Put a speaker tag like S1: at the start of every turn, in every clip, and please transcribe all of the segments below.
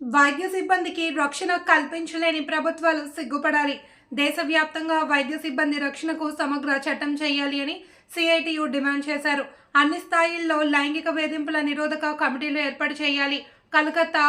S1: వైద్య సిబ్బందికి రక్షణ కల్పించలేని ప్రభుత్వాలు సిగ్గుపడాలి. దేశవ్యాప్తంగా వైద్య సిబ్బంది రక్షణకు సమగ్ర చట్టం చేయాలి అని సిఐటియు డిమాండ్ చేశారు. అన్ని స్థాయిల్లో లైంగిక వేధింపుల నిరోధక కమిటీలు ఏర్పాటు చేయాలి. కలకత్తా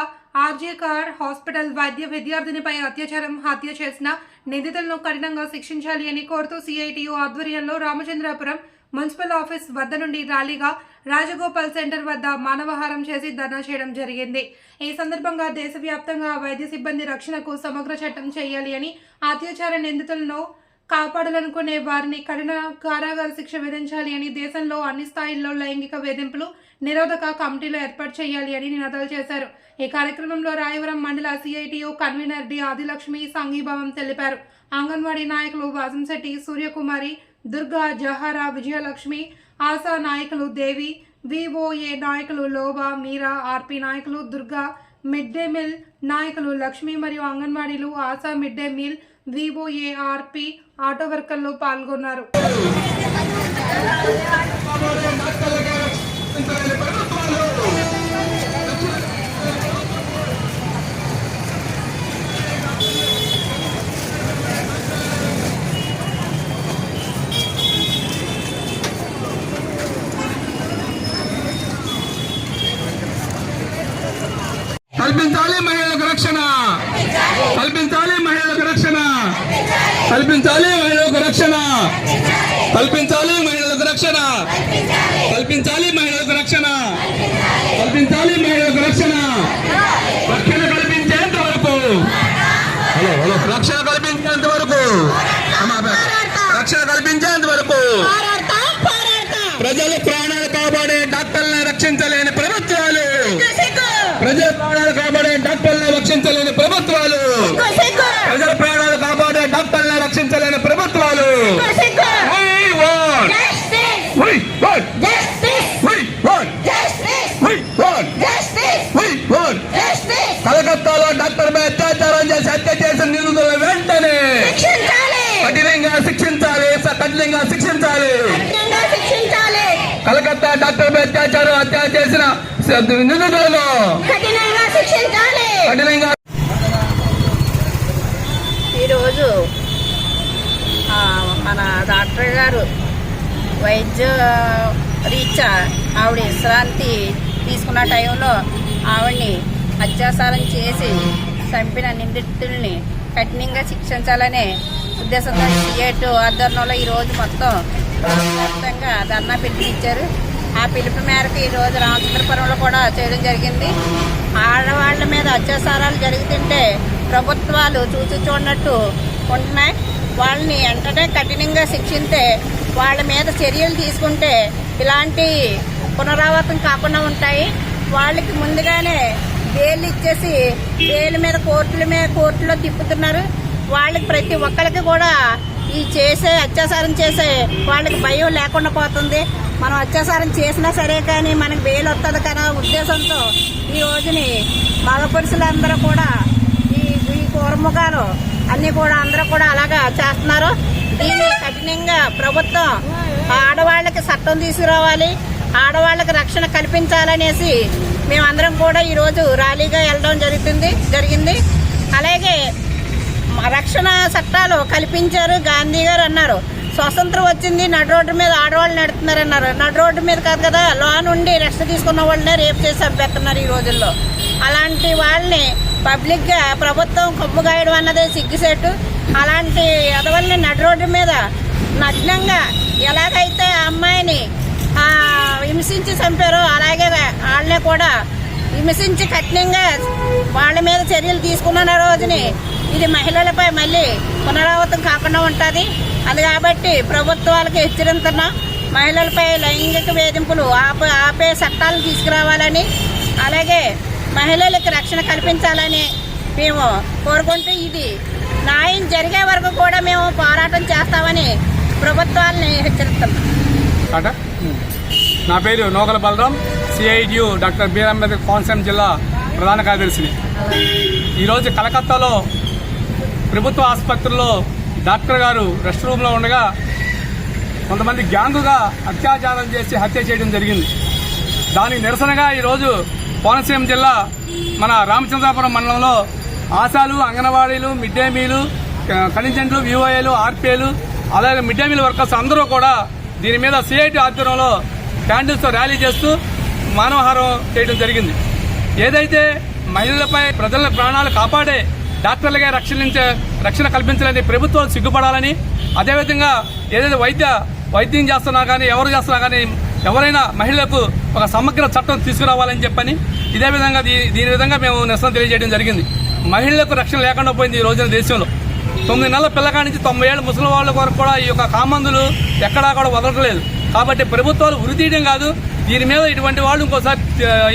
S1: ఆర్జేకార్ హాస్పిటల్ వైద్య విద్యార్థినిపై అత్యాచారం హత్య చేసిన నిందితులను కఠినంగా శిక్షించాలి అని కోరుతూ సిఐటియు ఆధ్వర్యంలో రామచంద్రాపురం మున్సిపల్ ఆఫీస్ వద్ద నుండి ర్యాలీగా రాజగోపాల్ సెంటర్ వద్ద మానవహారం చేసి ధర్నా చేయడం జరిగింది. ఈ సందర్భంగా దేశవ్యాప్తంగా వైద్య సిబ్బంది రక్షణకు సమగ్ర చట్టం చేయాలి అని అత్యాచార నిందితులను కాపాడాలనుకునే వారిని కఠిన కారాగార శిక్ష విధించాలి అని దేశంలో అన్ని స్థాయిల్లో లైంగిక వేధింపులు నిరోధక కమిటీలు ఏర్పాటు చేయాలి అని నినాదాలు చేశారు. ఈ కార్యక్రమంలో రాయవరం మండల సిఐటియు కన్వీనర్ డి ఆదిలక్ష్మి సంఘీభావం తెలిపారు. అంగన్వాడీ నాయకులు వాసంశెట్టి సూర్యకుమారి దుర్గా జహారా విజయలక్ష్మి ఆశా నాయకులు దేవి విఓఏ నాయకులు లోబా మీరా ఆర్పి నాయకులు దుర్గా మిడ్ డే మీల్ నాయకులు లక్ష్మి మరియు అంగన్వాడీలు Asha mid day meal VOA RP auto వర్కర్లు పాల్గొన్నారు.
S2: కల్పించాలి మహిళలకు రక్షణ. కల్పించాలి మహిళలకు రక్షణ. కల్పించాలి మహిళలకు రక్షణ. కల్పించాలి మహిళలకు రక్షణ. కల్పించాలి మహిళలకు రక్షణ. కల్పించాలి మహిళలకు రక్షణ. రక్షణ కల్పించేంత వరకు. రక్షణ కల్పించేంత వరకు. రక్షణ కల్పించేంత వరకు. ప్రజల ప్రాణాలు కాపాడే డాక్టర్లను రక్షించలేని కఠినంగా శిక్షించాలి స- కఠినంగా శిక్షించాలి. కలకత్తా డాక్టర్ అత్యాచారం హత్య చేసిన నిందితులను.
S3: కఠినంగా
S4: ఈరోజు ఆ, మన డాక్టర్ గారు వైద్య రీత్యా ఆవిడ విశ్రాంతి తీసుకున్న టైంలో ఆవిడ్ని అత్యాచారం చేసి చంపిన నిందితుల్ని కఠినంగా శిక్షించాలనే ఉద్దేశంతో సిఐటి ఆధ్వర్యంలో ఈరోజు మొత్తం వ్యాప్తంగా ధర్నా పిలుపునిచ్చారు ఆ పిలుపు మేరకు ఈరోజు రామచంద్రపురంలో కూడా చేయడం జరిగింది. ఆడవాళ్ళ మీద అత్యాచారాలు జరుగుతుంటే ప్రభుత్వాలు చూసి చూడనట్టు ఉంటున్నాయి. వాళ్ళని వెంటనే కఠినంగా శిక్షింతే వాళ్ళ మీద చర్యలు తీసుకుంటే ఇలాంటి పునరావృతం కాకుండా ఉంటాయి. వాళ్ళకి ముందుగానే బెయిల్ ఇచ్చేసి బెయిల్ మీద కోర్టుల మీద కోర్టులో తిప్పుతున్నారు. వాళ్ళకి ప్రతి ఒక్కరికి కూడా ఈ చేసే అత్యాచారం చేసే వాళ్ళకి భయం లేకుండా పోతుంది. మనం అత్యాచారం చేసినా సరే కానీ మనకి బెయిల్ వస్తుంది కదా ఉద్దేశంతో ఈ రోజుని మగ పురుషులందరూ కూడా ఈ ఈ కూరముఖాలు అన్నీ కూడా అందరూ కూడా అలాగా చేస్తున్నారు. దీన్ని కఠినంగా ప్రభుత్వం ఆడవాళ్ళకి చట్టం తీసుకురావాలి. ఆడవాళ్ళకి రక్షణ కల్పించాలనేసి మేమందరం కూడా ఈరోజు ర్యాలీగా వెళ్ళడం జరుగుతుంది జరిగింది. అలాగే రక్షణ చట్టాలు కల్పించారు గాంధీ గారు అన్నారు. స్వతంత్రం వచ్చింది నడు రోడ్డు మీద ఆడవాళ్ళు నడుతున్నారు అన్నారు. నడు రోడ్డు మీద కాదు కదా లోన్ నుండి రెస్ట్ తీసుకున్న వాళ్ళనే రేపు చేసి చంపేస్తున్నారు ఈ రోజుల్లో. అలాంటి వాళ్ళని పబ్లిక్గా ప్రభుత్వం కొమ్ము గాయడం అన్నదే సిగ్గుసేటు అలాంటి ఎదవల్ని నడు రోడ్డు మీద నగ్నంగా ఎలాగైతే ఆ అమ్మాయిని హింసించి చంపారో. అలాగే వాళ్ళనే కూడా హింసించి కఠినంగా వాళ్ళ మీద చర్యలు తీసుకున్న రోజుని ఇది మహిళలపై మళ్ళీ పునరావృతం కాకుండా ఉంటుంది. అది కాబట్టి ప్రభుత్వాలకు హెచ్చరిస్తున్నాం మహిళలపై లైంగిక వేధింపులు ఆపే ఆపే చట్టాలను తీసుకురావాలని అలాగే మహిళలకు రక్షణ కల్పించాలని మేము కోరుకుంటూ ఇది న్యాయం జరిగే వరకు కూడా మేము పోరాటం చేస్తామని ప్రభుత్వాలని హెచ్చరిస్తున్నాం.
S5: నా పేరు Nokala Balaram CITU doctor B R Ambedkar Konaseema జిల్లా ప్రధాన కార్యదర్శిని. ఈరోజు కలకత్తాలో ప్రభుత్వ ఆసుపత్రిలో డాక్టర్ గారు రెస్ట్ రూమ్లో ఉండగా కొంతమంది గ్యాంగుగా అత్యాచారం చేసి హత్య చేయడం జరిగింది. దానికి నిరసనగా ఈరోజు కోనసీమ జిల్లా మన రామచంద్రాపురం మండలంలో ఆశాలు అంగన్వాడీలు మిడ్ డే మీలు కనిజెంట్లు విఓఏలు ఆర్పీఏలు అలాగే మిడ్ డే మీల్ వర్కర్స్ అందరూ కూడా దీని మీద సిఐటి ఆధ్వర్యంలో క్యాండిల్స్తో ర్యాలీ చేస్తూ మానవహారం చేయడం జరిగింది. ఏదైతే మహిళలపై ప్రజల ప్రాణాలు కాపాడే డాక్టర్లుగా రక్షణించే రక్షణ కల్పించాలని ప్రభుత్వాలు సిగ్గుపడాలని అదేవిధంగా ఏదైతే వైద్య వైద్యం చేస్తున్నా కానీ ఎవరు చేస్తున్నా కానీ ఎవరైనా మహిళలకు ఒక సమగ్ర చట్టం తీసుకురావాలని చెప్పని ఇదే విధంగా దీని విధంగా మేము నిరసన తెలియజేయడం జరిగింది. మహిళలకు రక్షణ లేకుండా పోయింది ఈ రోజున దేశంలో. తొమ్మిది నెలల పిల్లకాడి నుంచి తొంభై ఏళ్ళు ముసలి వాళ్ళ వరకు కూడా ఈ యొక్క కామందులు ఎక్కడా కూడా వదలట్లేదు. కాబట్టి ప్రభుత్వాలు ఉరి తీయడం కాదు. దీని మీద ఇటువంటి వాళ్ళు ఇంకోసారి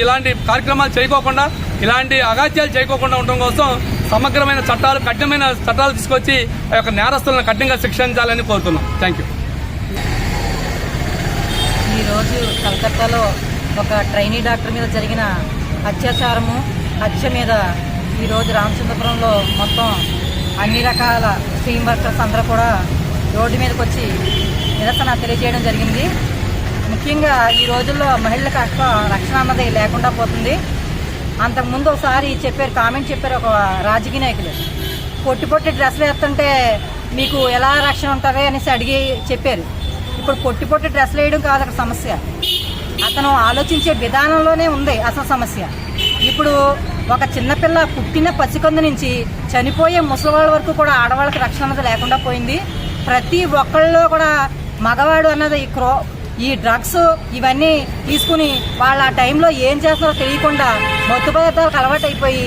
S5: ఇలాంటి కార్యక్రమాలు చేయకోకుండా ఇలాంటి అగాత్యాలు చేయకోకుండా ఉండడం కోసం సమగ్రమైన చట్టాలు కఠినమైన చట్టాలు తీసుకొచ్చి ఆ యొక్క నేరస్తులను కఠినంగా శిక్షించాలని కోరుతున్నాం. థ్యాంక్ యూ
S6: ఈరోజు కలకత్తాలో ఒక ట్రైనీ డాక్టర్ మీద జరిగిన అత్యాచారము హత్య మీద ఈరోజు రామచంద్రపురంలో మొత్తం అన్ని రకాల స్ట్రీమ్ వర్కర్స్ అందరూ కూడా రోడ్డు మీదకి వచ్చి నిరసన తెలియజేయడం జరిగింది. ముఖ్యంగా ఈ రోజుల్లో మహిళలకు అక్క రక్షణ అన్నది లేకుండా పోతుంది. అంతకుముందు ఒకసారి చెప్పారు కామెంట్ చెప్పారు ఒక రాజకీయ నాయకులు. పొట్టి పొట్టి డ్రెస్సులు వేస్తుంటే మీకు ఎలా రక్షణ ఉంటుంది అనేసి అడిగి చెప్పారు. ఇప్పుడు పొట్టి పొట్టి డ్రెస్సులు వేయడం కాదు అక్కడ సమస్య. అతను ఆలోచించే విధానంలోనే ఉంది అసలు సమస్య. ఇప్పుడు ఒక చిన్నపిల్ల పుట్టిన పసికొంద నుంచి చనిపోయే ముసలివాళ్ళ వరకు కూడా ఆడవాళ్ళకి రక్షణ అన్నది లేకుండా పోయింది. ప్రతి ఒక్కళ్ళలో కూడా మగవాడు అన్నది ఈ క్రో ఈ డ్రగ్స్ ఇవన్నీ తీసుకుని వాళ్ళ ఆ టైంలో ఏం చేస్తారో తెలియకుండా మత్తు పదార్థాలకు అలవాటు అయిపోయి